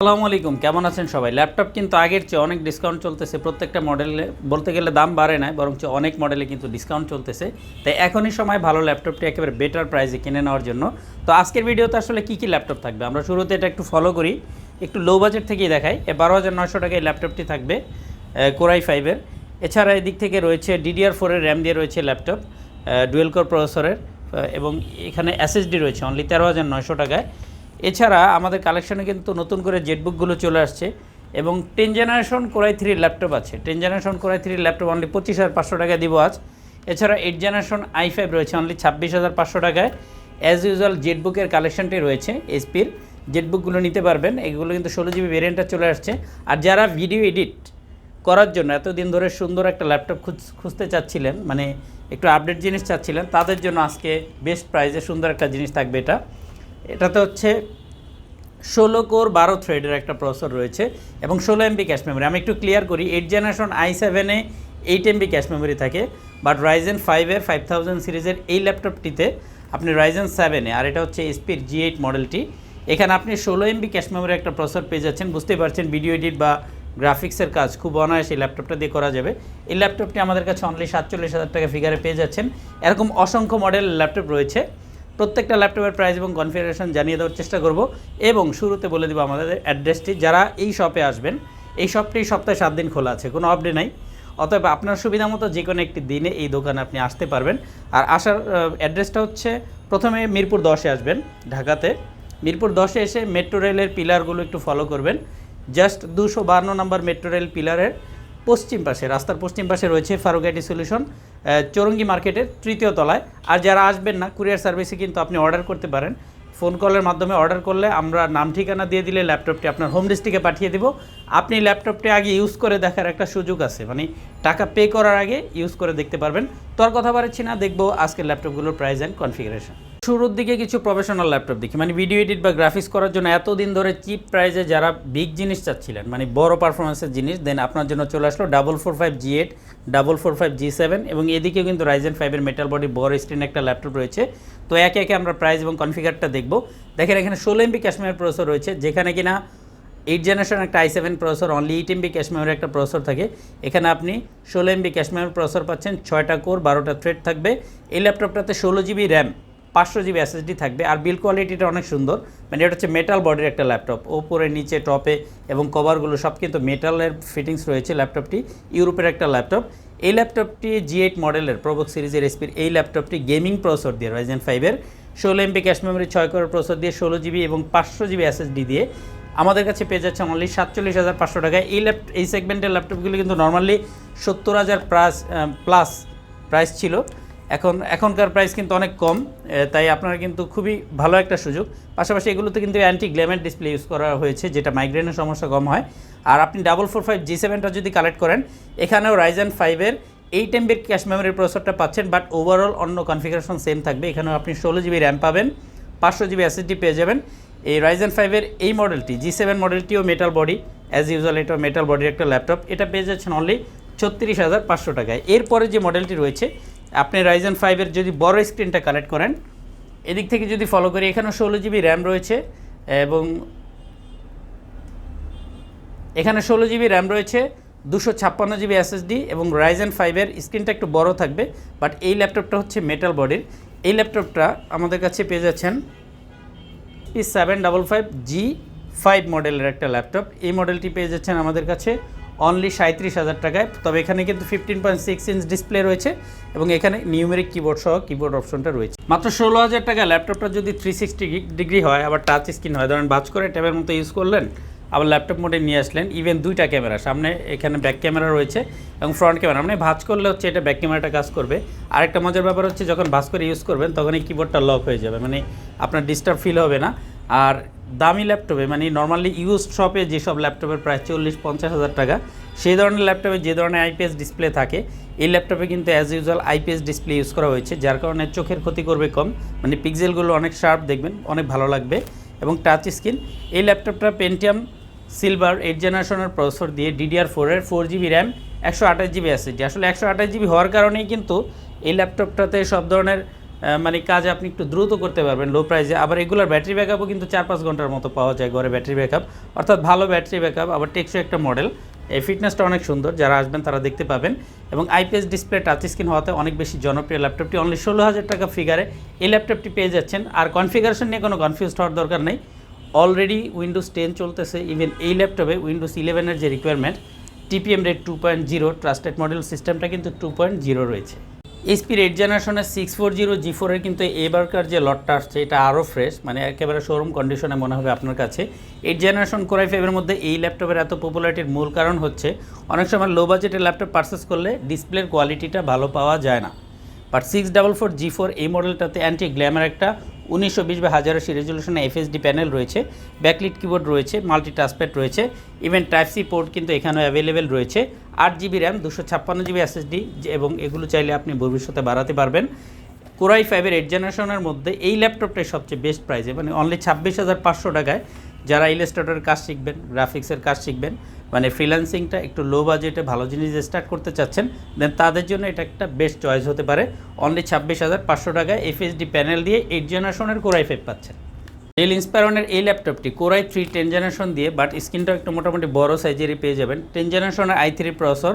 আসসালামু আলাইকুম, কেমন আছেন সবাই? ল্যাপটপ কিন্তু আগের চেয়ে অনেক ডিসকাউন্ট চলতেছে। প্রত্যেকটা মডেলে বলতে গেলে দাম বাড়ে না, বরঞ্চ অনেক মডেলে কিন্তু ডিসকাউন্ট চলতেছে। তাই এখনই সময় ভালো ল্যাপটপটি একেবারে বেটার প্রাইসে কিনে নেওয়ার জন্য। তো আজকের ভিডিওতে আসলে কী কী ল্যাপটপ থাকবে? আমরা শুরুতে এটা একটু ফলো করি। একটু লো বাজেট থেকেই দেখাই। এ বারো হাজার নয়শো টাকায় ল্যাপটপটি থাকবে কোরাই ফাইভের এছাড়া এদিক থেকে রয়েছে ডিডিআর ফোরের র্যাম দিয়ে রয়েছে ল্যাপটপ ডুয়েল কোর প্রসেসরের এবং এখানে এসএসডি রয়েছে অনলি তেরো হাজার নয়শো টাকায়। এছাড়া আমাদের কালেকশনে কিন্তু নতুন করে জেটবুকগুলো চলে আসছে এবং ten generation core i three laptop আছে। Ten generation core i three laptop only পঁচিশ হাজার পাঁচশো টাকা দিব আজ। এছাড়া এইট জেনারেশন আই ফাইভ রয়েছে অনলি ছাব্বিশ হাজার পাঁচশো টাকায়। অ্যাজ ইউজুয়াল জেটবুকের কালেকশনটি রয়েছে এসপির জেটবুকগুলো নিতে পারবেন। এগুলো কিন্তু ষোলো জিবি ভেরিয়েন্টটা চলে আসছে। আর যারা ভিডিও এডিট করার জন্য এতদিন ধরে সুন্দর একটা ল্যাপটপ খুঁজ, খুঁজতে চাচ্ছিলেন মানে একটু আপডেট জিনিস চাচ্ছিলেন, তাদের জন্য আজকে বেস্ট প্রাইসে সুন্দর একটা জিনিস থাকবে এটা। এটাতে হচ্ছে ষোলো কোর বারো থ্রেডের একটা প্রসেসর রয়েছে এবং ষোলো এমবি ক্যাশ মেমোরি। আমি একটু ক্লিয়ার করি এইট জেনারেশন আই সেভেনে এইট এমবি ক্যাশ মেমোরি থাকে বাট রাইজেন ফাইভের ফাইভ থাউজেন্ড সিরিজের এই ল্যাপটপটিতে আপনি রাইজেন সেভেনে আর এটা হচ্ছে এসপির জি এইট মডেলটি এখানে আপনি ষোলো এমবি ক্যাশ মেমোরি একটা প্রসেসর পেয়ে যাচ্ছেন। বুঝতেই পারছেন ভিডিও এডিট বা গ্রাফিক্সের কাজ খুব অনায়াসে এই ল্যাপটপটা দিয়ে করা যাবে। এই ল্যাপটপটি আমাদের কাছে অনলি সাতচল্লিশ হাজার টাকা ফিগারে পেয়ে যাচ্ছেন। এরকম অসংখ্য মডেল ল্যাপটপ রয়েছে। প্রত্যেকটা ল্যাপটপের প্রাইস এবং কনফিগারেশন জানিয়ে দেওয়ার চেষ্টা করব এবং শুরুতে বলে দেবো আমাদের অ্যাড্রেসটি যারা এই শপে আসবেন, এই শপটি সপ্তাহে সাত দিন খোলা আছে, কোনো আপডেট নাই। অতএব আপনার সুবিধা মতো যে কোনো একটি দিনে এই দোকানে আপনি আসতে পারবেন। আর আসার অ্যাড্রেসটা হচ্ছে প্রথমে মিরপুর দশে আসবেন ঢাকাতে। মিরপুর দশে এসে মেট্রো রেলের পিলারগুলো একটু ফলো করবেন। জাস্ট দুশো বান্ন নম্বর মেট্রো রেল পিলারের পশ্চিম পাশে, রাস্তার পশ্চিম পাশে রয়েছে ফারুকাটি সলিউশন চৌরঙ্গি মার্কেটের তৃতীয় তলায়। আর যারা আসবেন না, কুরিয়ার সার্ভিসে কিন্তু আপনি অর্ডার করতে পারেন। ফোন কলের মাধ্যমে অর্ডার করলে আমরা নাম ঠিকানা দিয়ে দিলে ল্যাপটপটি আপনার হোম ডিস্ট্রিক্টে পাঠিয়ে দেবো। আপনি ল্যাপটপটি আগে ইউজ করে দেখার একটা সুযোগ আছে মানে টাকা পে করার আগে ইউজ করে দেখতে পারবেন। তোর কথা বাড়াচ্ছি না, দেখব আজকের ল্যাপটপগুলোর প্রাইস অ্যান্ড কনফিগারেশন। শুরুর দিকে কিছু প্রফেশনাল ল্যাপটপ দেখি। মানে ভিডিও এডিট বা গ্রাফিক্স করার জন্য এতদিন ধরে চিপ প্রাইজে যারা বিগ জিনিস চাচ্ছিলেন মানে বড় পারফরমেন্সের জিনিস দেন আপনার জন্য চলে আসলো double four five G eight double four five G seven এবং এদিকেও কিন্তু রাইজেন ফাইভের মেটাল বডি বড় স্ক্রিন একটা ল্যাপটপ রয়েছে। তো একে একে আমরা প্রাইস এবং কনফিগারটা দেখব। দেখেন এখানে ষোলো এমবি ক্যাশমেয়ার প্রসেসর রয়েছে, যেখানে কিনা এইট জেনারেশন একটা i seven processor only eight MB cache memory একটা প্রসেসর থাকে। এখানে আপনি ষোলো এমবি ক্যাশ মেমোরি প্রসেসর পাচ্ছেন, ছয়টা কোর বারোটা থ্রেড থাকবে। এই ল্যাপটপটাতে ষোলো জিবি র্যাম পাঁচশো জিবি এসএসডি থাকবে। আর বিল কোয়ালিটিটা অনেক সুন্দর। মানে এটা হচ্ছে মেটাল বডির একটা ল্যাপটপ ওপরে, নিচে টপে এবং কভারগুলো সব কিন্তু মেটালের ফিটিংস রয়েছে ল্যাপটপটি ইউরোপের একটা ল্যাপটপ এই ল্যাপটপটি জি এইট মডেলের প্রবক সিরিজের এসপির এই ল্যাপটপটি গেমিং প্রসেসর দিয়ে রাইজেন ফাইভের ষোলো এমপি ক্যাশ মেমোরি ছয় করে প্রসেসর দিয়ে, ষোলো জিবি এবং পাঁচশো জিবি এসএসডি দিয়ে। আমাদের কাছে পেয়ে যাচ্ছে অনলি সাতচল্লিশ হাজার পাঁচশো টাকায়। এই ল্যাপ এই সেগমেন্টের ল্যাপটপগুলো কিন্তু নর্মালি সত্তর হাজার প্লাস প্লাস প্রাইস ছিল। এখন, এখনকার প্রাইস কিন্তু অনেক কম তাই আপনারা কিন্তু খুবই ভালো একটা সুযোগ। পাশাপাশি এগুলোতে কিন্তু অ্যান্টি গ্ল্যামেট ডিসপ্লে ইউজ করা হয়েছে, যেটা মাইগ্রেনের সমস্যা কম হয়। আর আপনি ডাবল ফোর ফাইভ জি সেভেনটা যদি কালেক্ট করেন, এখানেও রাইজেন ফাইভের এইট এমবির ক্যাশ মেমোরি প্রসেসরটা পাচ্ছেন বাট ওভারঅল অন্য কনফিগারেশন সেম থাকবে। এখানেও আপনি ষোলো জিবি র্যাম পাবেন, পাঁচশো জিবি এসএসডি পেয়ে যাবেন। এই রাইজেন ফাইভের এই মডেলটি জি সেভেন মডেলটিও মেটাল বডি অ্যাজ ইউজুয়াল এটা মেটাল বডির একটা ল্যাপটপ এটা পেয়ে যাচ্ছেন অনলি ছত্রিশ হাজার পাঁচশো টাকায়। এরপরে যে মডেলটি রয়েছে আপনি রাইজেন ফাইভের যদি বড় স্ক্রিনটা কালেক্ট করেন, এদিক থেকে যদি ফলো করি, এখানেও ষোলো জিবি র্যাম রয়েছে এবং এখানে ষোলো জিবি র্যাম রয়েছে, দুশো ছাপ্পান্ন জিবি এসএসডি এবং রাইজেন ফাইভের স্ক্রিনটা একটু বড় থাকবে বাট এই ল্যাপটপটা হচ্ছে মেটাল বডির এই ল্যাপটপটা আমাদের কাছে পেয়ে যাচ্ছেন P seven double five G five মডেলের একটা ল্যাপটপ এই মডেলটি পেয়ে যাচ্ছেন আমাদের কাছে অনলি সাঁত্রিশ হাজার টাকায়। তবে এখানে কিন্তু fifteen point six inch display রয়েছে এবং এখানে নিউমেরিক কিবোর্ড সহ কিবোর্ড অপশনটা রয়েছে। মাত্র ষোলো হাজার টাকা ল্যাপটপটা যদি থ্রি সিক্সটি ডিগ্রি হয়, আবার টাচ স্ক্রিন হয়, ধরেন বাজ করে ট্যাবের মতো ইউজ করলেন, আবার ল্যাপটপ মোডে নিয়ে আসলেন ইভেন দুইটা ক্যামেরা সামনে এখানে ব্যাক ক্যামেরা রয়েছে এবং ফ্রন্ট ক্যামেরা মানে ভাজ করলে হচ্ছে এটা ব্যাক ক্যামেরাটা কাজ করবে। আরেকটা মজার ব্যাপার হচ্ছে যখন ভাজ করে ইউজ করবেন, তখন এই কিবোর্ডটা লক হয়ে যাবে মানে আপনার ডিস্টার্ব ফিল হবে না। আর দামি ল্যাপটপে মানে নর্মালি ইউজ শপে যেসব ল্যাপটপের প্রায় চল্লিশ, পঞ্চাশ হাজার টাকা, সেই ধরনের ল্যাপটপে যে ধরনের আইপিএস ডিসপ্লে থাকে, এই ল্যাপটপে কিন্তু as usual IPS display use করা হয়েছে, যার কারণে চোখের ক্ষতি করবে কম। মানে পিক্সেলগুলো অনেক শার্প দেখবেন, অনেক ভালো লাগবে। এবং টাচ স্ক্রিন এই ল্যাপটপটা পেন্টিয়াম সিলভার এইট জেনারেশনের প্রসেসর দিয়ে ডিডিআর ফোরের ফোর জিবি র্যাম একশো আঠাশ জিবি এসএসডি আসলে একশো আঠাশ জিবি হওয়ার কারণেই কিন্তু এই ল্যাপটপটাতে সব ধরনের মানে কাজে আপনি একটু দ্রুত করতে পারবেন লো প্রাইসে আবার এগুলোর ব্যাটারি ব্যাকআপও কিন্তু চার পাঁচ ঘণ্টার মতো পাওয়া যায় ঘরে ব্যাটারি ব্যাকআপ অর্থাৎ ভালো ব্যাটারি ব্যাকআপ আবার টেকসই একটা মডেল এই ফিটনেসটা অনেক সুন্দর, যারা আসবেন তারা দেখতে পাবেন। এবং আইপিএস ডিসপ্লে টাচ স্ক্রিন হওয়াতে অনেক বেশি জনপ্রিয় ল্যাপটপটি অনলি ষোলো হাজার টাকা ফিগারে এই ল্যাপটপটি পেয়ে যাচ্ছেন। আর কনফিগারেশন নিয়ে কোনো কনফিউজ হওয়ার দরকার নেই। অলরেডি উইন্ডোজ টেন চলতেছে ইভেন এই ল্যাপটপে উইন্ডোজ ইলেভেনের যে requirement TPM rate two point zero trusted model সিস্টেমটা কিন্তু টু পয়েন্ট জিরো রয়েছে। এসপির এইট জেনারেশনের সিক্স ফোর জিরো জি ফোরের কিন্তু এবারকার যে লটটা আসছে, এটা আরও ফ্রেশ মানে একেবারে শোরুম কন্ডিশনে মনে হবে আপনার কাছে। এইট জেনারেশন কোরাই ফাইভের মধ্যে এই ল্যাপটপের এত পপুলারিটির মূল কারণ হচ্ছে, অনেক সময় লো বাজেটের ল্যাপটপ পারচেস করলে ডিসপ্লের কোয়ালিটিটা ভালো পাওয়া যায় না। But six double four G four এই মডেলটাতে অ্যান্টি গ্ল্যামার একটা উনিশশো বিশ বা হাজার আশি রেজলিউশনে এফএসডি প্যানেল রয়েছে ব্যাকলিট কিবোর্ড রয়েছে মাল্টি টাচপ্যাড রয়েছে ইভেন টাইপ সি পোর্ট কিন্তু এখানেও অ্যাভেলেবেল রয়েছে। আট জিবি র্যাম দুশো ছাপ্পান্ন জিবি এসএসডি এবং এগুলো চাইলে আপনি ভবিষ্যতে বাড়াতে পারবেন। কোরাই ফাইভের এইট জেনারেশনের মধ্যে এই ল্যাপটপটাই সবচেয়ে বেস্ট প্রাইসে মানে অনলি ছাব্বিশ হাজার পাঁচশো টাকায় যারা ইলাস্ট্রেটরের কাজ শিখবেন গ্রাফিক্সের কাজ শিখবেন মানে ফ্রিল্যান্সিংটা একটু লো বাজেটে ভালো জিনিস স্টার্ট করতে চাচ্ছেন দেন তাদের জন্য এটা একটা বেস্ট চয়েস হতে পারে। অনলি ছাব্বিশ হাজার পাঁচশো টাকায় এফএসডি প্যানেল দিয়ে এইট জেনারেশনের কোরাই ফাইভ পাচ্ছেন। ডেল ইন্সপায়রনের এই ল্যাপটপটি core i three ten generation দিয়ে বাট স্ক্রিনটা একটু মোটামুটি বড় সাইজেরই পেয়ে যাবেন। টেন জেনারেশনের আই থ্রি প্রসর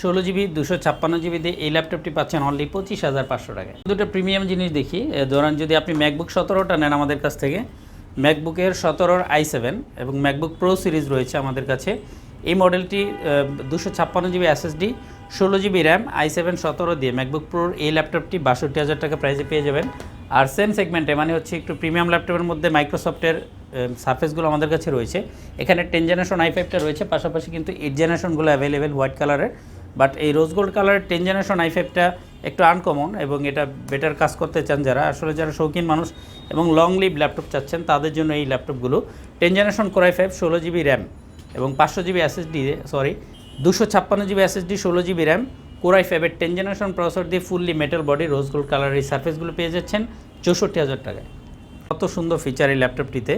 ষোলো জিবি দুশো ছাপ্পান্ন জিবি দিয়ে এই ল্যাপটপটি পাচ্ছেন অনলি পঁচিশ হাজার পাঁচশো টাকায়। দুটো প্রিমিয়াম জিনিস দেখি। ধরেন যদি আপনি ম্যাকবুক সতেরোটা নেন আমাদের কাছ থেকে ম্যাকবুকের সতেরোর আই সেভেন এবং ম্যাকবুক প্রো সিরিজ রয়েছে আমাদের কাছে। এই মডেলটি দুশো ছাপ্পান্ন জিবি এসএসডি ষোলো জিবি র্যাম আই সেভেন সতেরো দিয়ে ম্যাকবুক প্রোর এই ল্যাপটপটি বাষট্টি হাজার টাকা প্রাইসে পেয়ে যাবেন। আর সেম সেগমেন্টে মানে হচ্ছে একটু প্রিমিয়াম ল্যাপটপের মধ্যে মাইক্রোসফটের সার্ফেসগুলো আমাদের কাছে রয়েছে। এখানে টেন জেনারেশন আই ফাইভটা রয়েছে, পাশাপাশি কিন্তু এইট জেনারেশনগুলো অ্যাভেলেবেল হোয়াইট কালারের বাট এই রোজ গোল্ড কালারের টেন জেনারেশন আই ফাইভটা একটু আনকমন এবং এটা বেটার কাজ করতে চান যারা। আসলে যারা শৌখিন মানুষ এবং লং লিভ ল্যাপটপ চাচ্ছেন, তাদের জন্য এই ল্যাপটপগুলো ten generation core i five ষোলো জিবি র্যাম এবং পাঁচশো জিবি এসএসডি সরি দুশো ছাপ্পান্ন জিবি এসএসডি ষোলো জিবি র্যাম কোরাই ফাইভের টেন জেনারেশন প্রসেসর দিয়ে fully metal body rose gold কালারের এই সার্ফেসগুলো পেয়ে যাচ্ছেন চৌষট্টি হাজার টাকায়। কত সুন্দর ফিচার এই ল্যাপটপটিতে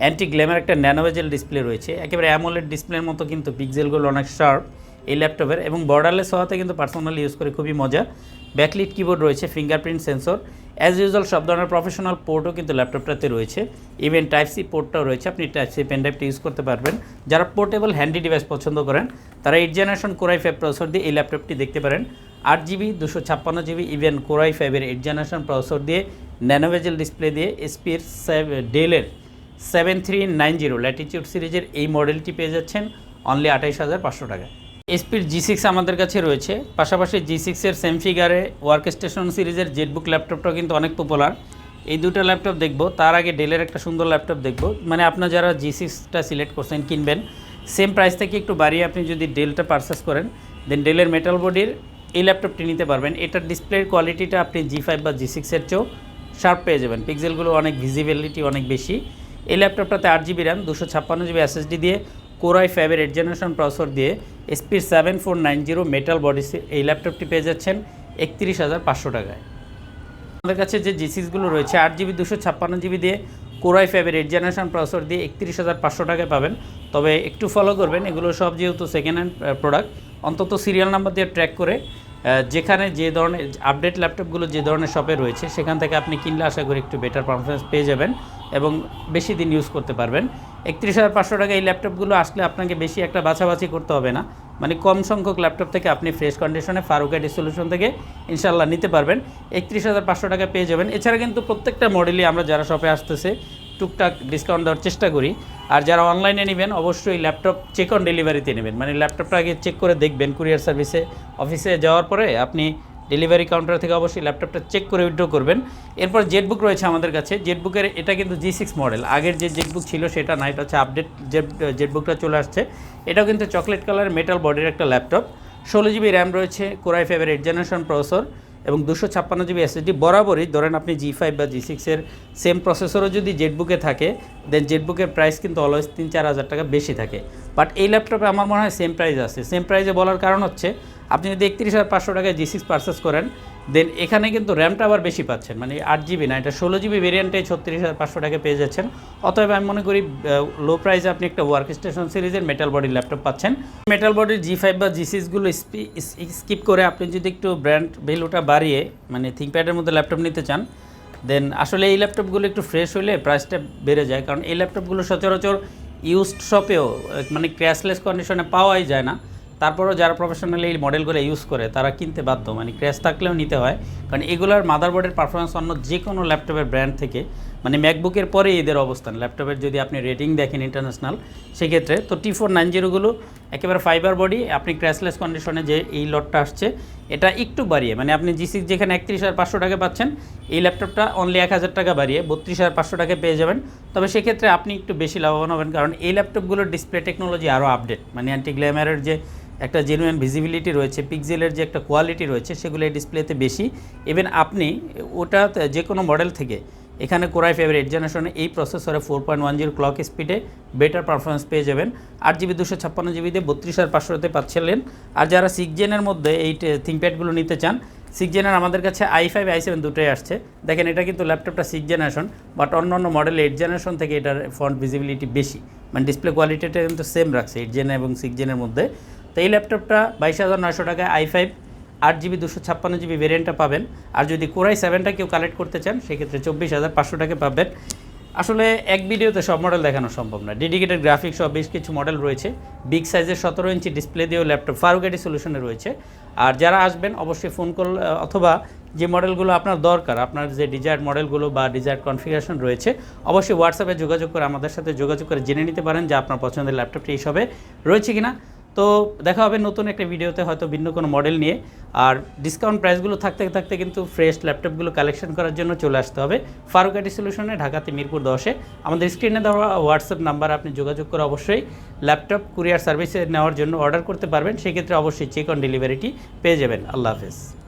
অ্যান্টি গ্ল্যামার একটা ন্যানোভেজেল ডিসপ্লে রয়েছে। একেবারে অ্যামোলেড ডিসপ্লের মতো কিন্তু পিক্সেলগুলো অনেক শার্প এই ল্যাপটপের এবং বর্ডারলেস হওয়াতে কিন্তু পার্সোনালি ইউজ করে খুবই মজা। ব্যাকলিট কিবোর্ড রয়েছে ফিঙ্গারপ্রিন্ট সেন্সর অ্যাজ ইউজুয়াল সব ধরনের প্রফেশনাল পোর্টও কিন্তু ল্যাপটপটাতে রয়েছে ইভেন টাইপ সি পোর্টটাও রয়েছে, আপনি টাইপ সি পেনড্রাইভটা ইউজ করতে পারবেন। যারা পোর্টেবল হ্যান্ডি ডিভাইস পছন্দ করেন, তারা eight generation core i five processor দিয়ে এই ল্যাপটপটি দেখতে পারেন। আট জিবি দুশো ছাপ্পান্ন জিবি ইভেন কোরাই ফাইভের এইট জেনারেশন প্রসেসর দিয়ে ন্যানোভেজেল ডিসপ্লে দিয়ে এসপির ডেলের seven three nine zero Latitude সিরিজের এই মডেলটি পেয়ে যাচ্ছেন অনলি আঠাইশ হাজার পাঁচশো টাকা এসপির জি সিক্স আমাদের কাছে রয়েছে। পাশাপাশি জি সিক্সের সেম ফিগারে ওয়ার্ক স্টেশন সিরিজের জেটবুক ল্যাপটপটাও কিন্তু অনেক পপুলার এই দুটো ল্যাপটপ দেখব, তার আগে ডেলের একটা সুন্দর ল্যাপটপ দেখব। মানে আপনার যারা জি সিক্সটা সিলেক্ট করছেন, কিনবেন সেম প্রাইস থেকে একটু বাড়িয়ে আপনি যদি ডেলটা পারচেস করেন দেন ডেলের মেটাল বডির এই ল্যাপটপটি নিতে পারবেন। এটার ডিসপ্লের কোয়ালিটিটা আপনি জি ফাইভ বা জি সিক্সের চেয়েও শার্প পেয়ে যাবেন। পিক্সেলগুলো অনেক ভিজিবিলিটি অনেক বেশি। এই ল্যাপটপটাতে আট জিবি র্যাম দুশো ছাপ্পান্ন জিবি এসএসডি দিয়ে কোরাই ফাইভের এইট জেনারেশন প্রসেসর দিয়ে এসপির seven four nine zero metal body এই ল্যাপটপটি পেয়ে যাচ্ছেন একত্রিশ হাজার পাঁচশো টাকায়। আমাদের কাছে যে জি সিক্সগুলো রয়েছে, আট জিবি, দুশো ছাপ্পান্ন জিবি দিয়ে কোরাই ফাইভের এইট জেনারেশন প্রসেসর দিয়ে একত্রিশ হাজার পাঁচশো টাকায় পাবেন। তবে একটু ফলো করবেন, এগুলো সব যেহেতু সেকেন্ড হ্যান্ড প্রোডাক্ট অন্তত সিরিয়াল নাম্বার দিয়ে ট্র্যাক করে যেখানে যে ধরনের আপডেট ল্যাপটপগুলো যে ধরনের শপে রয়েছে, সেখান থেকে আপনি কিনলে আশা করি একটু বেটার পারফরমেন্স পেয়ে যাবেন এবং বেশি দিন ইউজ করতে পারবেন। একত্রিশ হাজার পাঁচশো টাকা এই ল্যাপটপগুলো আসলে আপনাকে বেশি একটা বাছাবাছি করতে হবে না। মানে কম সংখ্যক ল্যাপটপ থেকে আপনি ফ্রেশ কন্ডিশনে ফারুক আইডি সলিউশন থেকে ইনশাল্লাহ নিতে পারবেন। একত্রিশ হাজার পাঁচশো টাকা পেয়ে যাবেন। এছাড়া কিন্তু প্রত্যেকটা মডেলই আমরা যারা শপে আসতেছে, টুকটাক ডিসকাউন্ট দেওয়ার চেষ্টা করি। আর যারা অনলাইনে নেবেন, অবশ্যই ল্যাপটপ চেক অন ডেলিভারিতে নেবেন। মানে ল্যাপটপটা আগে চেক করে দেখবেন কুরিয়ার সার্ভিসে অফিসে যাওয়ার পরে আপনি ডেলিভারি কাউন্টার থেকে অবশ্যই ল্যাপটপটা চেক করে উইথড্র করবেন। এরপর জেটবুক রয়েছে আমাদের কাছে। জেটবুকের এটা কিন্তু জি সিক্স মডেল আগের যে জেটবুক ছিল সেটা না, এটা হচ্ছে আপডেট জেট জেটবুকটা চলে আসছে। এটাও কিন্তু চকলেট কালার মেটাল বডির একটা ল্যাপটপ। ষোলো জিবি র্যাম রয়েছে কোরাই ফাইভের এইট জেনারেশন প্রসেসর এবং দুশো ছাপ্পান্ন জিবি এসএসডি বরাবরই ধরেন আপনি জি ফাইভ বা জি সিক্সের সেম প্রসেসরও যদি জেটবুকে থাকে দেন জেটবুকের প্রাইস কিন্তু অলওয়েজ তিন চার হাজার টাকা বেশি থাকে। বাট এই ল্যাপটপে আমার মনে হয় সেম প্রাইস আছে। সেম প্রাইসে বলার কারণ হচ্ছে আপনি যদি একত্রিশ হাজার পাঁচশো টাকায় জি সিক্স পারচেস করেন দেন এখানে কিন্তু র্যামটা আবার বেশি পাচ্ছেন। মানে আট জিবি না, এটা ষোলো জিবি ভেরিয়েন্টে ছত্রিশ হাজার পাঁচশো টাকায় পেয়ে যাচ্ছেন। অতএব আমি মনে করি লো প্রাইসে আপনি একটা ওয়ার্ক স্টেশন সিরিজের মেটাল বডির ল্যাপটপ পাচ্ছেন। মেটাল বডির জি ফাইভ বা জি সিক্সগুলো স্কিপ করে আপনি যদি একটু ব্র্যান্ড ভ্যালুটা বাড়িয়ে মানে থিঙ্কপ্যাডের মধ্যে ল্যাপটপ নিতে চান দেন আসলে এই ল্যাপটপগুলো একটু ফ্রেশ হলে প্রাইসটা বেড়ে যায়। কারণ এই ল্যাপটপগুলো সচরাচর ইউজড শপেও মানে ক্র্যাশলেস কন্ডিশনে পাওয়াই যায় না। তারপরেও যারা প্রফেশনালি এই মডেলগুলো ইউজ করে, তারা কিনতে বাধ্য। মানে ক্র্যাশ থাকলেও নিতে হয়। কারণ এগুলোর মাদারবোর্ডের পারফরমেন্স অন্য যে কোনো ল্যাপটপের ব্র্যান্ড থেকে মানে ম্যাকবুকের পরে এদের অবস্থান। ল্যাপটপের যদি আপনি রেটিং দেখেন ইন্টারন্যাশনাল সেক্ষেত্রে তো টি ফোর নাইন জিরোগুলো একেবারে ফাইবার বডি আপনি ক্র্যাশলেস কন্ডিশনে যে এই লটটা আসছে, এটা একটু বাড়িয়ে। মানে আপনি জি সিক্স যেখানে একত্রিশ হাজার পাঁচশো টাকা পাচ্ছেন, এই ল্যাপটপটা অনলি এক হাজার টাকা বাড়িয়ে, বত্রিশ হাজার পাঁচশো টাকায় পেয়ে যাবেন। তবে সেক্ষেত্রে আপনি একটু বেশি লাভবান হবেন, কারণ এই ল্যাপটপগুলোর ডিসপ্লে টেকনোলজি আরও আপডেট মানে অ্যান্টি গ্ল্যামারের যে একটা জেনুইন ভিজিবিলিটি রয়েছে পিক্সেলের যে একটা কোয়ালিটি রয়েছে, সেগুলো এই ডিসপ্লেতে বেশি। ইভেন আপনি ওটা যে কোনো মডেল থেকে এখানে কোরাই ফেভার এইট জেনারেশনে এই প্রসেসরে four point one zero clock স্পিডে বেটার পারফরমেন্স পেয়ে যাবেন। আট জিবি দুশো ছাপ্পান্ন জিবিতে বত্রিশ হাজার পাঁচশোতে পাচ্ছিলেন। আর যারা সিক্স জেনের মধ্যে এই থিঙ্কপ্যাডগুলো নিতে চান সিক্স জেনের আমাদের কাছে আই ফাইভ আই সেভেন দুটোই আসছে। দেখেন এটা কিন্তু ল্যাপটপটা সিক্স জেনারেশন বাট অন্য অন্য মডেল এইট জেনারেশন থেকে এটার ফ্রন্ট ভিজিবিলিটি বেশি। মানে ডিসপ্লে কোয়ালিটিটা কিন্তু সেম রাখছে এইট জেন এবং সিক্স জেনের মধ্যে। তো এই ল্যাপটপটা বাইশ হাজার নয়শো টাকায় আই ফাইভ আট জিবি, দুশো ছাপ্পান্ন জিবি ভেরিয়েন্টটা পাবেন। আর যদি কোরাই সেভেনটা কেউ কালেক্ট করতে চান, সেক্ষেত্রে চব্বিশ হাজার পাঁচশো টাকা পাবেন। আসলে এক ভিডিওতে সব মডেল দেখানো সম্ভব না। ডেডিকেটেড গ্রাফিক্স সহ বেশ কিছু মডেল রয়েছে। বিগ সাইজের সতেরো ইঞ্চি ডিসপ্লে দিয়েও ল্যাপটপ ফারুগাটি সলিউশনে রয়েছে। আর যারা আসবেন, অবশ্যই ফোন কল অথবা যে মডেলগুলো আপনার দরকার, আপনার যে ডিজায়ার্ড মডেলগুলো বা ডিজায়ার্ড কনফিগারেশন রয়েছে, অবশ্যই হোয়াটসঅ্যাপে যোগাযোগ করে আমাদের সাথে যোগাযোগ করে জেনে নিতে পারেন যে আপনার পছন্দের ল্যাপটপটি এইসবে রয়েছে কিনা। তো দেখা হবে নতুন একটা ভিডিওতে হয়তো ভিন্ন কোনো মডেল নিয়ে। আর ডিসকাউন্ট প্রাইসগুলো থাকতে থাকতে কিন্তু ফ্রেশ ল্যাপটপগুলো কালেকশন করার জন্য চলে আসতে হবে। ফারুক আইটি সলিউশনে ঢাকাতে মিরপুর দশে। আমাদের স্ক্রিনে দেওয়া হোয়াটসঅ্যাপ নাম্বার আপনি যোগাযোগ করে অবশ্যই ল্যাপটপ কুরিয়ার সার্ভিসে নেওয়ার জন্য অর্ডার করতে পারবেন। সেক্ষেত্রে অবশ্যই চেক অন ডেলিভারিটি পেয়ে যাবেন। আল্লাহ হাফেজ।